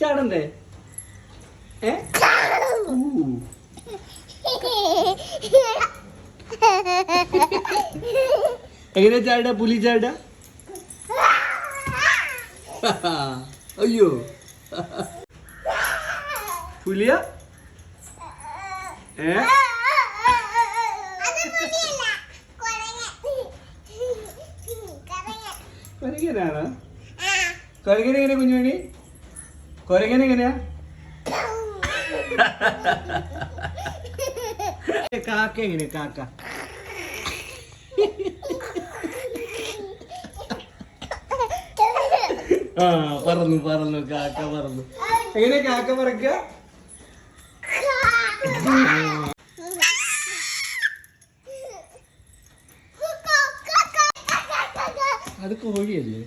ചാടണ്ടേ ഏ. എങ്ങനെ ചാടാ പുലി ചാടാ അയ്യോ. പുലിയ? ഏ? കൊരങ്ങനാണോ കൊരങ്ങന കുഞ്ഞുമണി കൊരങ്ങന എങ്ങനെയാ? കാക്ക എങ്ങനെയാ കാക്ക? ആ പറന്നു പറന്നു കാക്ക പറന്നു. എങ്ങനെ കാക്ക പറക്ക? അത് കോഴിയല്ലേ?